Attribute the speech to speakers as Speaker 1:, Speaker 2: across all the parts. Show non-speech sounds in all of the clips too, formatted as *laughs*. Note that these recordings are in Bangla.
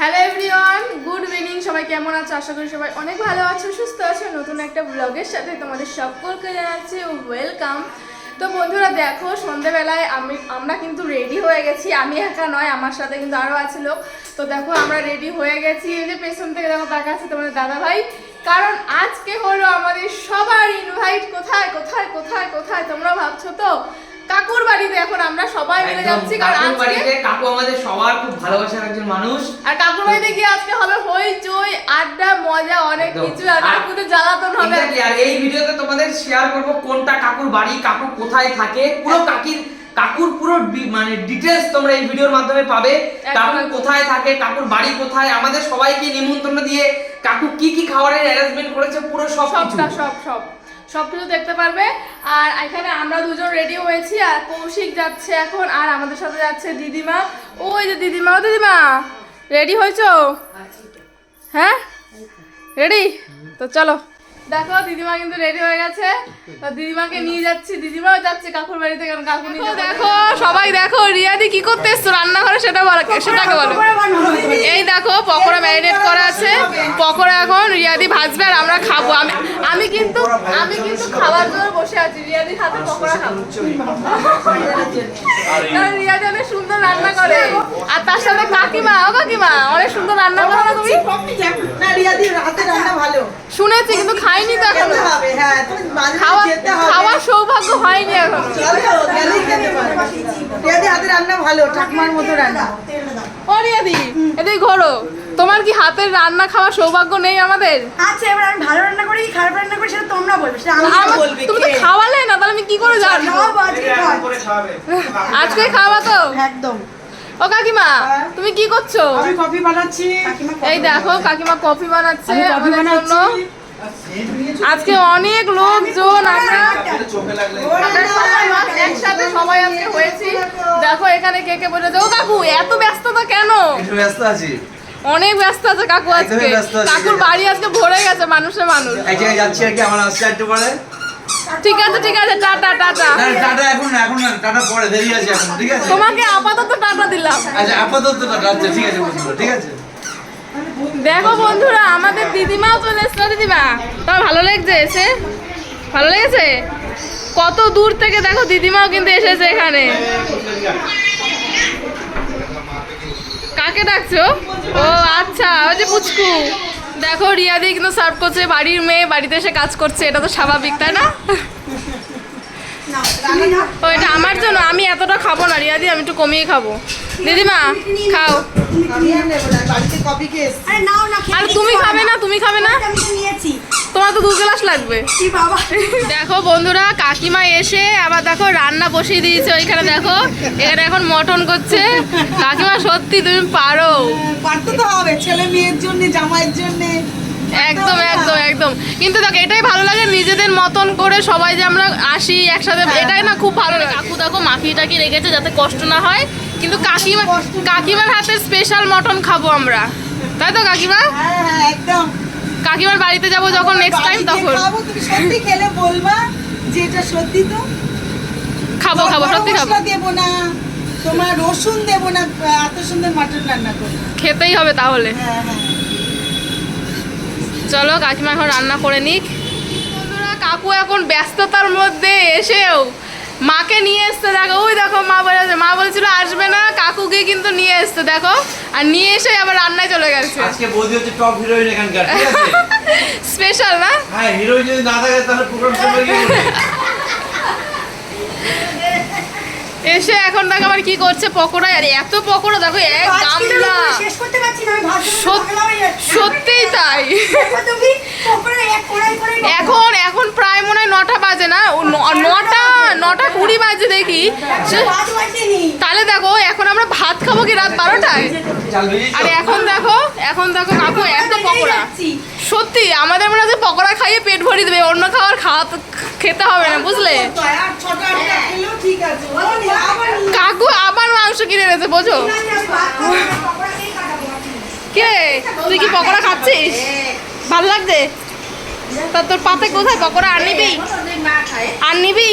Speaker 1: হ্যালো এভরিওয়ান গুড ইভিনিং সবাই কেমন আছো? আশা করি সবাই অনেক ভালো আছো, সুস্থ আছো। নতুন একটা ব্লগের সাথে তোমাদের সকলকে জানাচ্ছি ওয়েলকাম তো বন্ধুরা, দেখো, সন্ধেবেলায় আমি, আমরা কিন্তু রেডি হয়ে গেছি। আমি একা নয়, আমার সাথে কিন্তু আরও আছে লোক। তো দেখো, আমরা রেডি হয়ে গেছি। এই যে পেছন থেকে দেখো, তাকাচ্ছে তোমাদের দাদা ভাই কারণ আজকে হলো আমাদের সবার ইনভাইট কোথায় কোথায় কোথায় কোথায় তোমরা ভাবছ তো? কাকুর বাড়িতে এখন আমরা সবাই মিলে যাচ্ছি কারণ
Speaker 2: কাকুর বাড়িতে কাকু আমাদের সবার খুব ভালোবাসার একজন মানুষ।
Speaker 1: আর কাকুর বাড়িতে গিয়ে আজকে হবে হইচই আড্ডা মজা অনেক কিছু আর কাকুদের জ্বালাতন হবে।
Speaker 2: আর এই ভিডিওতে তোমাদের শেয়ার করব কোনটা কাকুর বাড়ি কাকু কোথায় থাকে। পুরো কাকির কাকুর পুরো মানে ডিটেলস তোমরা এই ভিডিওর মাধ্যমে পাবে। কাকু কোথায় থাকে কাকুর বাড়ি কোথায় আমাদের সবাইকে নিমন্ত্রণ দিয়ে কাকু কি কি খাবারের অ্যারেঞ্জমেন্ট করেছে পুরো সব
Speaker 1: সবটা সব সব। সব কিছু দেখতে পারবে। আর এখানে আমরা দুজন রেডি হয়েছি আর কৌশিক যাচ্ছে এখন আর আমাদের সাথে যাচ্ছে দিদিমা। ওই যে দিদিমা ও দিদিমা রেডি হয়েছ? হ্যাঁ? রেডি তো চলো। দেখো দিদিমা কিন্তু রেডি হয়ে গেছে। দিদিমাকে নিয়ে যাচ্ছি। দিদিমাও যাচ্ছে কাকুর বাড়িতে কারণ কাকু নিয়ে দেখো সবাই দেখো রিয়াদি কি করতে এসছো রান্নাঘরে সেটা বলো সেটাকে বলো। এই দেখো পকোড়া ম্যারিনেট করা আছে। পকোড়া এখন রিয়াদি ভাজবে আর আমরা খাব। আমি আমি কিন্তু আমি কিন্তু খাওয়ার জন্য বসে আছি। রিয়াদি হাতে পকোড়া খাব। কারণ রিয়াদি অনেক সুন্দর রান্না করে। আর তার সাথে কাকিমা ও কাকিমা অনেক সুন্দর রান্না করো না তুমি।
Speaker 3: না হাতে রান্না ভালো।
Speaker 1: শুনেছি কিন্তু খাইনি তো
Speaker 3: এখনও। হ্যাঁ
Speaker 1: খাওয়া সৌভাগ্য হয়নি এখনও।
Speaker 3: চলো গেলেই খেতে পারবে। রিয়াদির হাতে রান্না ভালো ঠাকুমার মতো রান্না।
Speaker 1: ও রিয়াদি এদিকে ঘোরো। তোমার কি হাতের রান্না খাওয়ার সৌভাগ্য নেই আমাদের?
Speaker 4: আচ্ছা এবার আমি ভালো রান্না করি খারাপ রান্না করি সেটা তোমরা বলবে সেটা আমি
Speaker 1: আমার- তুমি তো খাওয়ালে না তাহলে আমি কি করে জানব?
Speaker 4: আজকে খাওয়াবো।
Speaker 1: খাওয়া তো?
Speaker 3: একদম।
Speaker 1: ও কাকিমা
Speaker 3: হ্যাঁ।
Speaker 1: তুমি কি করছ?
Speaker 3: আমি কফি বানাচ্ছি।
Speaker 1: এই দেখো কাকিমা কফি বানাচ্ছে আমাদের জন্য।
Speaker 3: বানাচ্ছি।
Speaker 1: আজকে অনেক লোকজন আমরা একসাথে সবাই আজকে হয়েছি। দেখো এখানে কে কে বলেছে ও কাকু এত ব্যস্ততা কেন?
Speaker 5: ব্যস্ত আছি
Speaker 1: অনেক ব্যস্ত আছে কাকু আজকে।
Speaker 5: ব্যস্ত।
Speaker 1: কাকুর বাড়ি আজকে ভরে গেছে মানুষে মানুষ।
Speaker 5: যাচ্ছি আর কি আমার আসছে একটু পরে।
Speaker 1: ঠিক আছে ঠিক আছে টাটা টাটা।
Speaker 5: টাটা এখন এখন না টাটা পরে দেরি আছে এখন ঠিক আছে?
Speaker 1: তোমাকে আপাতত টাটা দিলাম।
Speaker 5: আচ্ছা আপাতত টাটা আচ্ছা ঠিক আছে ঠিক আছে?
Speaker 1: দেখো বন্ধুরা, আমাদের দিদিমাও চলে এসছো দিদিমা। তোমার ভালো লাগছে এসে? ভালো লেগেছে? কত দূর থেকে দেখো দিদিমাও কিন্তু এসেছে এখানে। কাকে ডাকছো? ও আচ্ছা ওই যে পুচকু। দেখো, রিয়াদি কিন্তু সার্ভ করছে, বাড়ির মেয়ে, বাড়িতে এসে কাজ করছে, এটা তো স্বাভাবিক, তাই না? ও, এটা আমার জন্য। আমি এতটা খাব না, রিয়াদি, আমি একটু কমিয়ে খাব। দিদিমা, খাও।
Speaker 3: আর
Speaker 1: তুমি খাবে না, তুমি খাবে না? তোমার তো দু গ্লাস লাগবে। দেখো বন্ধুরা, কাকিমা এসে আবার দেখো রান্না বসিয়ে দিয়েছে ওইখানে, দেখো। এখানে এখন মটন করছে। কাকিমা, সত্যি তুমি পারো।
Speaker 3: পারতে তো হবে, ছেলে মেয়ের জন্য, জামাইয়ের জন্য।
Speaker 1: একদম। কিন্তু দেখো এটাই ভালো লাগে নিজেদের মতন করে সবাই যে আমরা আসি একসাথে। এটাই না খুব ভালো লাগে। কাকু দেখো মাখি টাকি রেখেছে যাতে কষ্ট না হয়। কিন্তু কাকিমা কাকিমার হাতের স্পেশাল মটন খাব আমরা। তাই তো কাকিমা?
Speaker 3: হ্যাঁ হ্যাঁ একদম।
Speaker 1: কাকিমার বাড়িতে যাব যখন নেক্সট টাইম তখন।
Speaker 3: সত্যি খেলে বলবা যে এটা সত্যি তো?
Speaker 1: খাব খাব সত্যি খাব।
Speaker 3: দেবো না তোমার রসুন দেবো না এত সুন্দর মাটন রান্না করব
Speaker 1: খেতেই হবে তাহলে।
Speaker 3: হ্যাঁ হ্যাঁ।
Speaker 1: চলো কাকিমা এখন রান্না করে নিক। বন্ধুরা কাকু এখন ব্যস্ততার মধ্যে এসেও মাকে নিয়ে এসছে দেখো। ওই দেখো মা বলেছে মা বলেছিল আসবে না কাকুকে কিন্তু নিয়ে এসছে দেখো। আর নিয়ে এসে আবার রান্নায় চলে গেছে।
Speaker 5: আজকে বৌদি হচ্ছে টপ হিরোইন এখানকার ঠিক আছে? *laughs*
Speaker 1: স্পেশাল না?
Speaker 5: হ্যাঁ হিরোইন যদি না থাকে তাহলে প্রোগ্রাম কি
Speaker 1: এসে এখন দেখো আবার কি করছে পকোড়া আর এত পকোড়া দেখো এক গামলা
Speaker 4: আমি শেষ করতে পারছি না আমি ভাবছি
Speaker 1: সত- সত্যিই তাই
Speaker 4: তুমি পকোড়া এক কড়াই করে
Speaker 1: এখন এখন প্রায় মনে হয় নটা বাজে না? ন- নটা নটা কুড়ি বাজে দেখি।
Speaker 4: বাজেনি।
Speaker 1: তাহলে দেখো এখন আমরা ভাত খাব কি রাত বারোটায়? আর এখন দেখো এখন দেখো কাকু এত পকোড়া। সত্যি আমাদের মনে হয় পকোড়া খাইয়ে পেট ভরিয়ে দেবে অন্য খাবার খাওয়া খেতে হবে না বুঝলে? কাকু আবার মাংস কিনে এনেছে বোঝো? কে? তুই কি পকোড়া খাচ্ছিস? ভালো লাগছে? তা তোর পাতে কোথায় পকোড়া? আর নিবি? আর নিবি?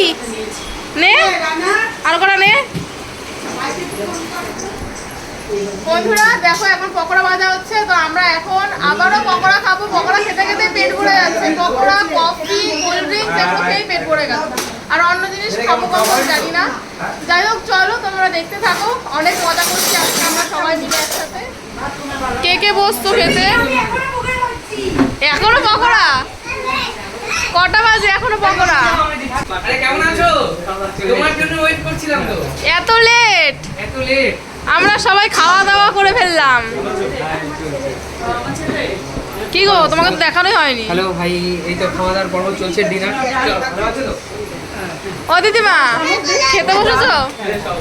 Speaker 1: নে? আর কটা নে? বন্ধুরা, দেখো, এখন পকোড়া ভাজা হচ্ছে, তো আমরা এখন আবারও পকোড়া খাব। পকোড়া খেতে খেতে পেট ভরে যাচ্ছে। পকোড়া, কফি, কোল্ড ড্রিঙ্কস, এগুলো খেয়েই পেট ভরে গেছে। আর অন্য জিনিস খাব কখন জানি না। যাই হোক, চলো তোমরা দেখতে থাকো। অনেক মজা করছি আজকে আমরা সবাই মিলে একসাথে। কে কে বসতো খেতে? এখনও পকোড়া? কটা বাজে এখনও পকোড়া?
Speaker 2: কেমন আছো? তোমার জন্য ওয়েট করছিলাম তো।
Speaker 1: এত লেট
Speaker 2: এত লেট
Speaker 1: আমরা সবাই খাওয়া দাওয়া করে ফেললাম। কি গো তোমাকে তো দেখানোই হয়নি।
Speaker 2: হ্যালো ভাই এই তো খাওয়া দাওয়ার পর্ব চলছে ডিনার
Speaker 1: ও দিদিমা খেতে বসেছো?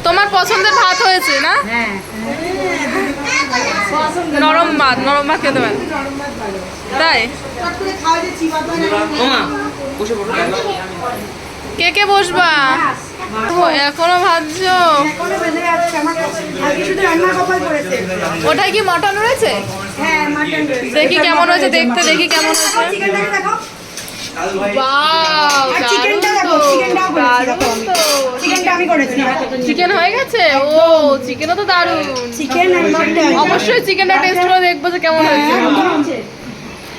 Speaker 1: তোমার পছন্দের ভাত হয়েছে না? নরম ভাত নরম ভাত খেতে পারেন তাই?
Speaker 3: হয়
Speaker 1: কে কে বসবা? এখনও ভাবছ
Speaker 4: এখনও বেঁধে যাচ্ছে আমার আজকে শুধু রান্নার কপাল করেছে
Speaker 1: ওটাই কি মটন রয়েছে?
Speaker 4: হ্যাঁ
Speaker 1: দেখি কেমন হয়েছে দেখতে দেখি কেমন হয়েছে।
Speaker 4: চিকেনটা আমি করেছি।
Speaker 1: চিকেন হয়ে গেছে? ও চিকেনও তো দারুণ।
Speaker 4: চিকেন
Speaker 1: অবশ্যই চিকেনটা টেস্ট করে দেখব যে কেমন হয়েছে।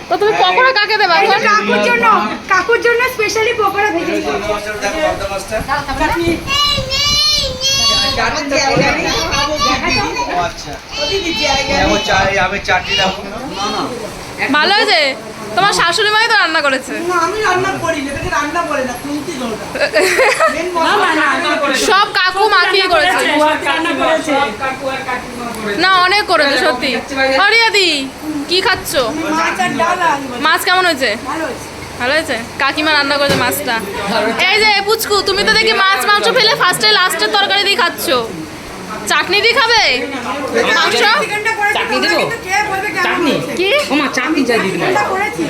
Speaker 1: তো তুমি পকোড়া কাকে দেবা?
Speaker 4: কাকুর জন্য কাকুর জন্য স্পেশালি পকোড়া ভেজেছি?
Speaker 5: আচ্ছা।
Speaker 1: ভালো হয়েছে? তোমার শাশুড়ি মাই তো রান্না করেছে।
Speaker 3: আমি রান্না করি এটাকে রান্না বলে না খুন্তি ওটা
Speaker 1: সব কাকু মাখিয়ে করেছে। না অনেক করেছে সত্যি। হরিয়াদি কি খাচ্ছ?
Speaker 3: মাছ
Speaker 1: কেমন হয়েছে?
Speaker 4: ভালো হয়েছে।
Speaker 1: ভালো হয়েছে? কাকিমা রান্না করেছে মাছটা। এই যে পুচকু তুমি তো দেখি মাছ মাংস ফেলে ফার্স্টে লাস্টের তরকারি দিয়ে খাচ্ছ। চাটনি দিয়ে খাবে? মাংস?
Speaker 2: চাটনি দেবো?
Speaker 4: কিন্তু কে বলবে কেমন
Speaker 2: চাটনি?
Speaker 1: কি?
Speaker 2: ওমা চাটনি চাই দিদি
Speaker 4: চিকেনটা করেছি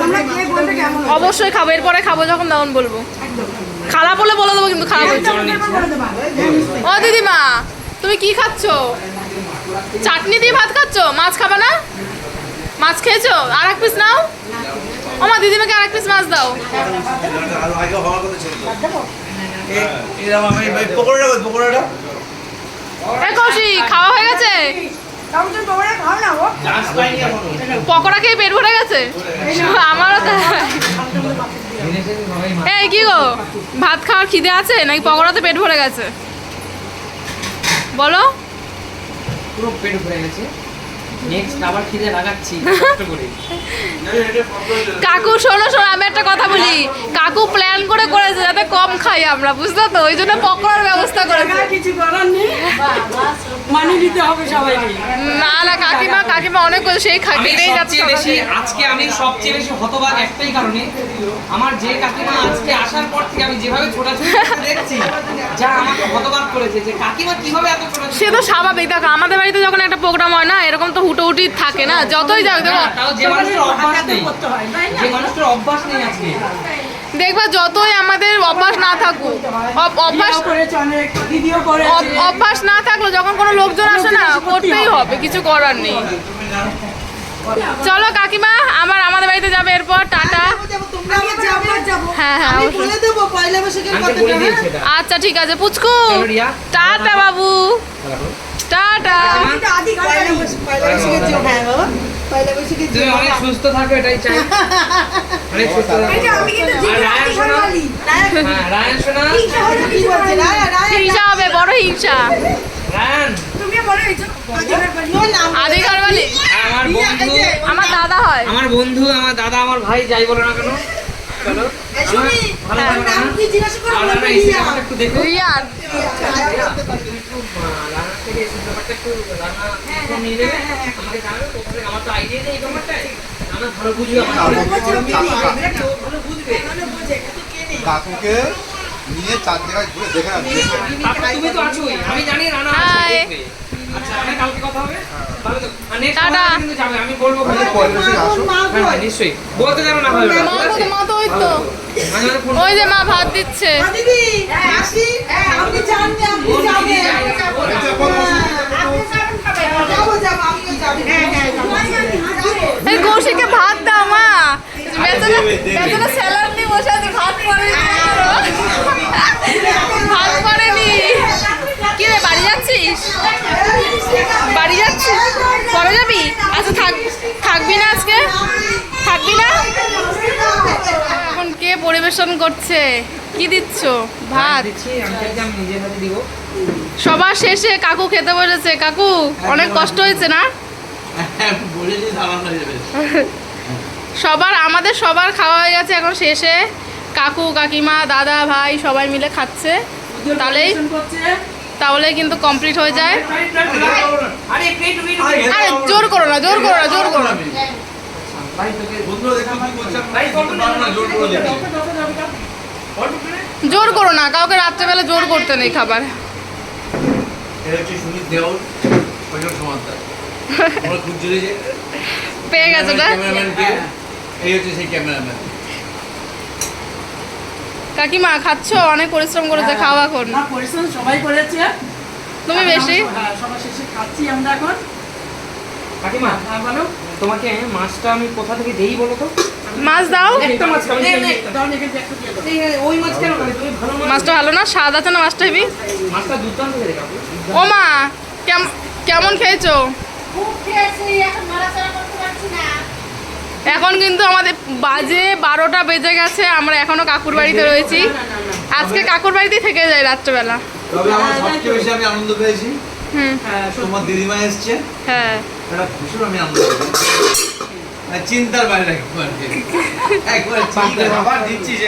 Speaker 4: তোমরা কে বলবে কেমন হয়েছে?
Speaker 1: অবশ্যই খাব এরপরে খাব যখন তখন বলব। খারাপ হলে বলে দেবো কিন্তু খারাপ। ও দিদিমা তুমি কি খাচ্ছ? চাটনি দিয়ে ভাত খাচ্ছ? মাছ খাবে না? মাছ খেয়েছো? আর এক পিস নাও। ও মা দিদিমাকে আর এক পিস মাছ দাও।
Speaker 5: পকোড়াটা পকোড়াটা?
Speaker 1: খাওয়া হয়ে গেছে?
Speaker 4: পকোড়া
Speaker 1: খেয়ে পেট ভরে গেছে? আমারও এই, কি গো? ভাত খাওয়ার খিদে আছে? নাকি পকোড়াতে পেট ভরে গেছে? বলো।
Speaker 2: পুরো পেট ভরে গেছে। নেক্সট আবার খিদে লাগাচ্ছি *laughs* কষ্ট করে।
Speaker 1: কাকু শোনো শোনো আমি একটা কথা বলি। কাকু প্ল্যান করে করেছে যাতে কম খাই আমরা বুঝতো তো? ওই জন্য পকোড়ার ব্যবস্থা করেছে।
Speaker 3: কিছু করার নেই। নিতে হবে সবাইকে।
Speaker 1: না না কাকিমা কাকিমা অনেক করে সেই খা-
Speaker 2: আমি
Speaker 1: যাচ্ছে
Speaker 2: বেশি আজকে আমি সবচেয়ে বেশি হতবাক একটাই কারণে আমার যে কাকিমা আজকে আসার পর থেকে আমি যেভাবে ছোটাছুটি দেখছি যা আমাকে হতবাক করেছে যে কাকিমা কীভাবে এত ছোটাছুটি
Speaker 1: সে তো স্বাভাবিক। দেখো আমাদের বাড়িতে যখন একটা প্রোগ্রাম হয় না এরকম তো হুটোহুটি থাকে না যতই যাক দেখো।
Speaker 3: হয়
Speaker 1: দেখবা যতই আমাদের অভ্যাস না থাকুক অভ- অভ্যাস অভ্যাস না থাকলে যখন কোনো লোকজন আসে না করতেই হবে। কিছু করার নেই। চলো কাকিমা আমার আমাদের বাড়িতে যাবে এরপর টাটা। হ্যাঁ হ্যাঁ আচ্ছা ঠিক আছে পুচকু। টাটা বাবু। টাটা
Speaker 3: হ্যাঁ
Speaker 2: তুমি অনেক সুস্থ থাকো এটাই চাই। *laughs* অনেক সুস্থ হ্যাঁ
Speaker 1: হিংসা হবে বড় হিংসা।
Speaker 2: আমার বন্ধু।
Speaker 1: আমার দাদা হয়।
Speaker 2: আমার বন্ধু আমার দাদা আমার ভাই যাই বলো না কেন। চলো। একটু দেখো। থেকে এসে ব্যাপারটা একটু রানা নিয়ে নেবে। আমাকে জানাবে কোথা আমার তো আইডিয়া নেই এই ব্যাপারটায় রানা ভালো বুঝবে ভালো বুঝবে
Speaker 6: কাকুকে নিয়ে চার জায়গায় ঘুরে দেখে
Speaker 2: তুমি তো আছোই আমি জানি রানা আছে,
Speaker 1: Hi.
Speaker 2: দেখবে। আচ্ছা কালকে কথা হবে?
Speaker 1: টাটা।
Speaker 2: আমি বলব
Speaker 3: মা
Speaker 2: হ্যাঁ হ্যাঁ, নিশ্চয়ই বলতে জানো না
Speaker 1: মা তো
Speaker 2: আছে?
Speaker 1: মা তো ওই তো যে মা ভাত দিচ্ছে
Speaker 3: দিদি আসি আপনি আপনি যাবেন
Speaker 1: কৌশিককে ভাত দাও মা বেতনে বেতনে স্যালাড নিয়ে বসে আছে ভাত পরে ভাত পরেনি কি রে বাড়ি যাচ্ছিস বাড়ি যাচ্ছিস পরে যাবি আচ্ছা থাক থাকবি না আজকে? থাকবি না? এখন কে পরিবেশন করছে? কি দিচ্ছ? ভাত? সবার শেষে কাকু খেতে বসেছে। কাকু, অনেক কষ্ট হয়েছে না? সবার, আমাদের সবার খাওয়া হয়ে গেছে এখন শেষে। কাকু, কাকিমা, দাদা, ভাই সবাই মিলে খাচ্ছে। তাহলেই তাহলে কিন্তু কমপ্লিট হয়ে যায়। জোর করো না, জোর করো না, জোর করো না।
Speaker 5: জোর করে
Speaker 1: না, কাউকে রাত্রেবেলা জোর করতে নেই খাবার। পেয়ে গেছে
Speaker 5: এই হচ্ছে সেই ক্যামেরাম্যান।
Speaker 1: কাকিমা খাচ্ছ? অনেক পরিশ্রম করেছে খাওয়া এখন।
Speaker 3: না পরিশ্রম সবাই করেছে।
Speaker 1: তুমি বেশি?
Speaker 3: হ্যাঁ সবার শেষে খাচ্ছি আমরা এখন।
Speaker 2: কাকিমা
Speaker 3: হ্যাঁ বলো।
Speaker 2: তোমাকে মাছটা আমি কোথা থেকে দেই বলো তো?
Speaker 1: মাছ দাও।
Speaker 2: একটা মাছ খাবে নে, নে।
Speaker 3: দাও এখানে একটা দিয়ে দাও।
Speaker 2: এই, এই, ওই মাছ কেন তুমি ভালো মাছ
Speaker 1: মাছটা ভালো না? স্বাদ আছে না মাছটা হেবি?
Speaker 2: মাছটা দুর্দান্ত খেতে কাকু
Speaker 1: ও মা কেম- কেমন খেয়েছো? এখন কিন্তু আমাদের বাজে বারোটা বেজে গেছে আমরা এখনও কাকুর বাড়িতে রয়েছি। আজকে কাকুর বাড়িতেই থেকে যাই রাত্রেবেলা।
Speaker 5: তবে আমার সবচেয়ে বেশি আমি আনন্দ পেয়েছি।
Speaker 1: হুম।
Speaker 3: হ্যাঁ,
Speaker 5: তোমার দিদিমা এসছে।
Speaker 1: হ্যাঁ।
Speaker 5: একটা ভীষণ আমি আনন্দ পেয়েছি। মানে চিন্তার বাইরে একবার একবার চিন্তা দিচ্ছিস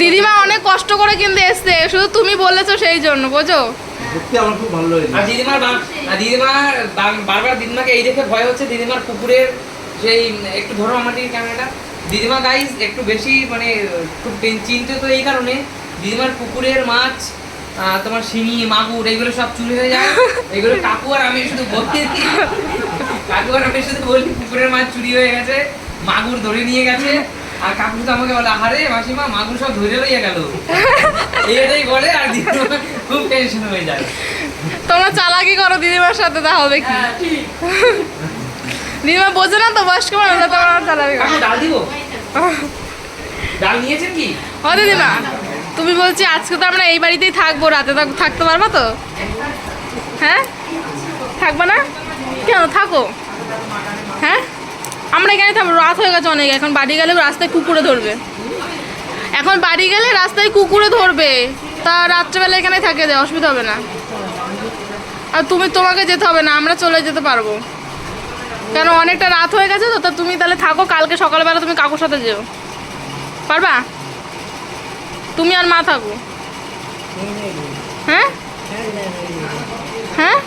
Speaker 1: দিদিমা অনেক কষ্ট করে কিন্তু এসছে শুধু তুমি বলেছ সেই জন্য বোঝো?
Speaker 5: সত্যি আমার খুব ভালো লেগেছে
Speaker 2: আর দিদিমার দিদিমার বারবার দিদিমাকে এই দেখে ভয় হচ্ছে দিদিমার পুকুরের সেই, একটু ধরো আমার দিকে ক্যামেরাটা। দিদিমা গাইজ একটু বেশি মানে খুব চিন্তিত এই কারণে দিদিমার পুকুরের মাছ তোমার শিঙি, মাগুর, এগুলো সব চুরি হয়ে যায়। এগুলো কাকু আর আমি শুধু বলি। কাকু আর আমি শুধু বলি পুকুরের মাছ চুরি হয়ে গেছে, মাগুর ধরে নিয়ে গেছে। আর কাকু তো আমাকে বলে আহারে মাসিমা মাগুর সব ধরে লইয়া গেল। এটাই বলে আর দিদিমা খুব টেনশন হয়ে যায়।
Speaker 1: তোমরা চালাকি করো দিদিমার সাথে তাহলে কি?
Speaker 3: হ্যাঁ,
Speaker 1: দিদিমা বোঝে না তো বয়স্ক মানুষ তোমরা চালাকি করো।
Speaker 2: ডাল দিব? ডাল নিয়েছেন কি?
Speaker 1: ও দিদিমা। তুমি বলছি আজকে তো আমরা এই বাড়িতেই থাকব রাতে থাকতে পারবা তো? হ্যাঁ? থাকবা না? কেন? থাকো। হ্যাঁ? আমরা এখানে থাকব রাত হয়ে গেছে অনেক এখন বাড়ি গেলে রাস্তায় কুকুরে ধরবে। এখন বাড়ি গেলে রাস্তায় কুকুরে ধরবে তা রাত্রেবেলা এখানে থাকে যায় অসুবিধা হবে না। আর তুমি তোমাকে যেতে হবে না আমরা চলে যেতে পারব। কেন অনেকটা রাত হয়ে গেছে তো তা তুমি তাহলে থাকো কালকে সকালবেলা তুমি কাকুর সাথে যেও। পারবা? তুমি আর মা থাকো। হ্যাঁ? হ্যাঁ?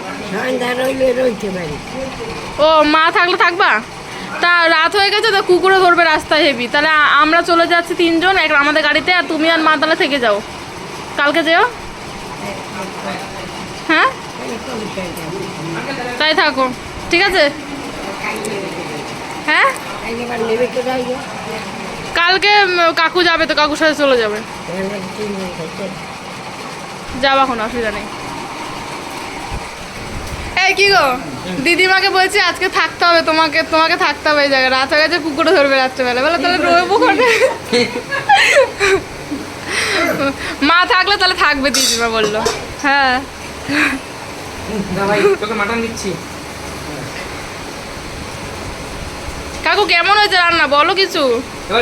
Speaker 1: ও মা থাকলে থাকবা? তা রাত হয়ে গেছে, তো কুকুরে ধরবে রাস্তায় হেবি। তাহলে আমরা চলে যাচ্ছি তিনজন, এক আমাদের গাড়িতে, আর তুমি আর মা তাহলে থেকে যাও। কালকে যেও? হ্যাঁ? তাই থাকো। ঠিক আছে? হ্যাঁ? কালকে কাকু যাবে তো, কাকুর সাথে চলে যাবে। যাব এখন, অসুবিধা নেই। এই কি গো? দিদিমাকে বলছি আজকে থাকতে হবে তোমাকে তোমাকে থাকতে হবে এই জায়গায়। রাত হয়ে গেছে কুকুরে ধরবে রাত্রেবেলা। বলে তাহলে রয়েবো ওখানে মা থাকলে তাহলে থাকবে দিদিমা বলল। হ্যাঁ। কাকু কেমন হয়েছে রান্না? বলো কিছু।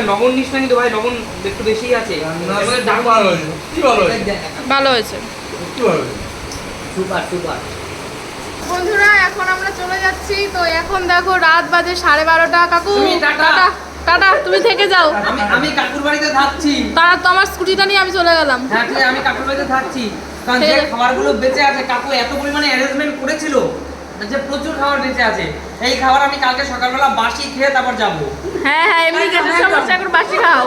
Speaker 2: লবণ নিস না কিন্তু ভাই? লবণ একটু বেশি আছে।
Speaker 5: ভালো হয়েছে? কি ভালো হয়েছে?
Speaker 1: ভালো হয়েছে।
Speaker 5: কি ভালো হয়েছে?
Speaker 2: Super super.
Speaker 1: বন্ধুরা এখন আমরা চলে যাচ্ছি। তো এখন দেখো রাত বাজে সাড়ে বারোটা। কাকু
Speaker 2: টাটা।
Speaker 1: টাটা তুমি থেকে যাও।
Speaker 2: আমি আমি কাকুর বাড়িতে থাকছি।
Speaker 1: তারা তো আমার স্কুটিটা নিয়ে আমি চলে গেলাম।
Speaker 2: হ্যাঁ আমি কাকুর বাড়িতে থাকছি। কারণ যে। খাবারগুলো বেঁচে আছে কাকু এত পরিমাণে অ্যারেঞ্জমেন্ট করেছিল যে প্রচুর খাবার বেঁচে আছে। এই খাবার আমি কালকে সকালবেলা বাসি খেয়ে তারপর যাব।
Speaker 1: হ্যাঁ হ্যাঁ এমনি গ্যাসের সমস্যা এখন বাসি খাও।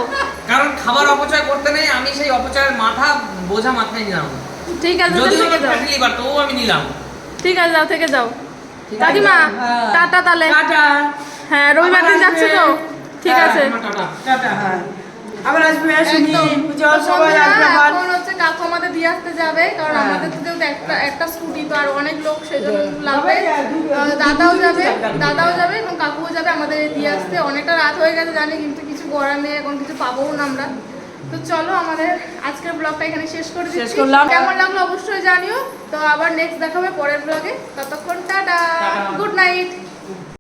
Speaker 2: কারণ খাবার অপচয় করতে নেই আমি সেই অপচয়ের মাথা বোঝা মাথায় নিলাম।
Speaker 1: ঠিক আছে যাও।
Speaker 2: লিভার তবুও আমি নিলাম।
Speaker 1: ঠিক আছে যাও থেকে যাও। কাকিমা টাটা তাহলে। হ্যাঁ রবিবার দিন যাচ্ছে তো? ঠিক আছে।
Speaker 3: হ্যাঁ। আবার আসবে সবাই আসবে
Speaker 1: এখন হচ্ছে কাকু আমাদের দিয়ে আসতে যাবে কারণ
Speaker 3: হ্যাঁ।
Speaker 1: আমাদের তো যেহেতু একটা একটা স্কুটি তো আর অনেক লোক সেজন্য লাগবে। দাদাও যাবে দাদাও যাবে এবং কাকুও যাবে আমাদের দিয়ে আসতে। অনেকটা রাত হয়ে গেছে জানি কিন্তু কিছু করার নেই এখন কিছু পাবোও না আমরা। তো চলো আমাদের আজকের ব্লগটা এখানে শেষ করে
Speaker 3: শেষ করলাম।
Speaker 1: কেমন লাগল অবশ্যই জানিও। তো আবার নেক্সট দেখাবে পরের ব্লগে ততক্ষণ
Speaker 2: টাটা।
Speaker 1: Good night